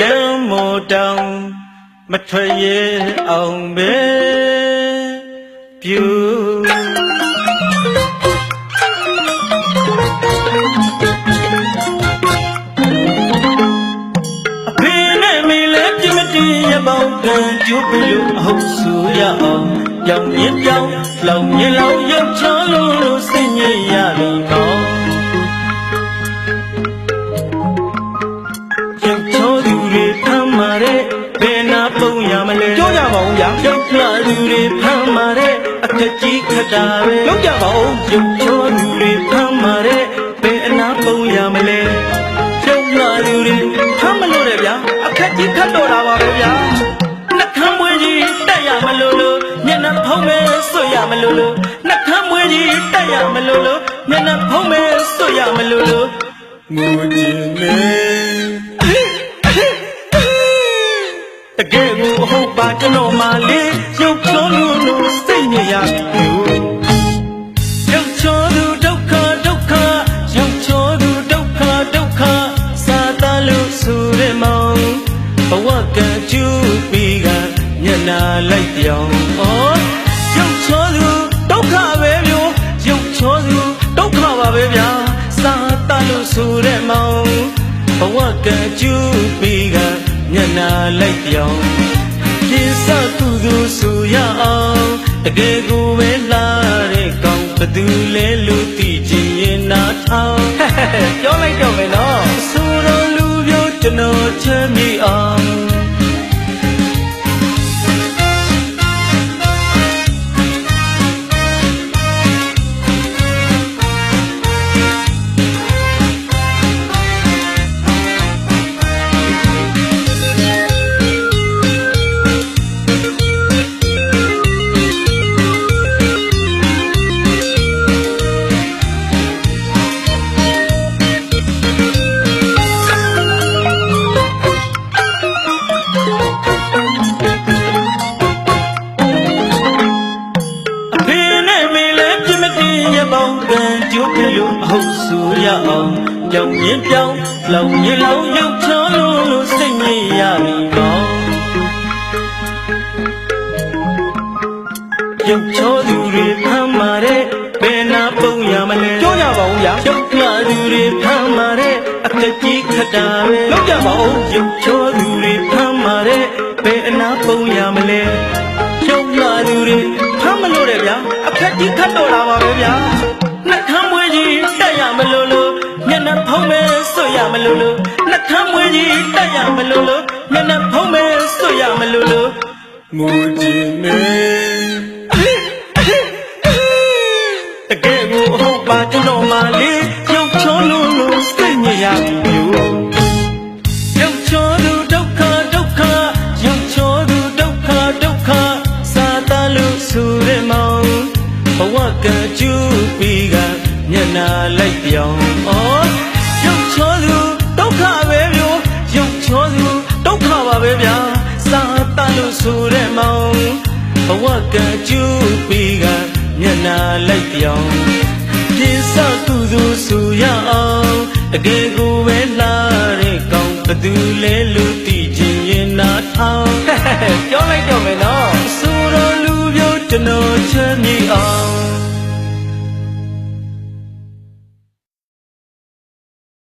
လမ်းမော်တောင်မထွက်ရအောင်ပဲပြူအဖေနဲ့မေလဲပြမတည်ရပေါင်းကံကျိုးပြီလို့အဟုတ်ဆူရအောင်ပြောင်းရင်ပြောင်းလောင်ရင်လောင်ရုပ်ချလို့လို့စိတ်ညစ်ရပြီနော်ရု လှသူတွေဖမ်းမာတဲ့အခက်ကြီးခက်တာပဲလုံးကြပါဦးရုပ်ချောသူတွေဖမ်းမာတဲ့ဘယ်အနာပုံရမလဲရုပ်လှသူတွေဖမ်းမလို့တဲ့ဗျာအခက်ကြီးခတ်တော့တာပါပဲဗျာနှကမ်းမွေးကြီးတက်ရမလို့လို့မျက်နှာဖုံးမဲဆွရမလို့လို့နှကမ်းမွေးကြီးတက်ရမလို့လို့မျက်နှာဖုံးမဲဆွရမလို့လို့ငိုချင်မဲ တကယ်ကိုအဟုတ်ပါကျွန်တော်မှလေးရုပ်ချောလို့လို့စိတ်ညစ်ရပြီရုပ်ချောသူဒုက္ခဒုက္ခရုပ်ချောသူဒုက္ခဒုက္ခစာတလို့ဆိုရမောင်ဘဝကကျူးပြီးကညနာလိုက်ပြောင်းဩရုပ်ချောသူဒုက္ခပဲမျိုးရုပ်ချောသူဒုက္ခပါပဲဗျာစာတလို့ဆိုတဲ့မောင်ဘဝကကျူးပြီးက ညနာလိုက်ပြောင်းပြစကုသိုလ်ဆိုရအောင်တကယ်ကိုပဲလာတဲ့ကောင်းဘသူလဲလူ ရပေါင်းကံကျိုးပြလို့အဟုတ်ဆူရအောင်ကြောင်ရင်ပြောင်းလောင်ရင်လောင်ရုပ်ချောလို့လို့စိတ်ညစ်ရပြီပေါ့ရုပ်ချောသူတွေဖမ်းမာတဲ့ဘယ်နာပုံရမလဲပြောကြပါဦးဗျာရုပ်လှသူတွေဖမ်းမာတဲ့အကကြီးခတ်တာပဲလုံးကြပါဦးရုပ်ချောသူတွေဖမ်းမာတဲ့ဘယ်အနာပုံရမလဲရု အခက်ကြီးခတ်တော့တာပါပဲဗျာနှကမ်းမွေးကြီးတက်ရမလို့လို့မျက်နှာဖုံးမဲဆွရမလို့လို့နှကမ်းမွေးကြီးတက်ရမလို့လို့မျက်နှာဖုံးမဲဆွရမလို့လို့ငိုချင်မဲတကယ်ကိုအဟုတ်ပါကျွန်တော်မှလေး နာလိုက်ပြောင်းဩရုပ်ချောသူဒုက္ခပဲမျိုးရုပ်ချောသူဒုက္ခပါပဲဗျာစာတလို့ဆိုရမောင်ဘဝကကျူးပြီးကညနာလိုက်ပြောင်းပြင်းစကုသိုလ်ဆိုရအောင်တကယ်ကို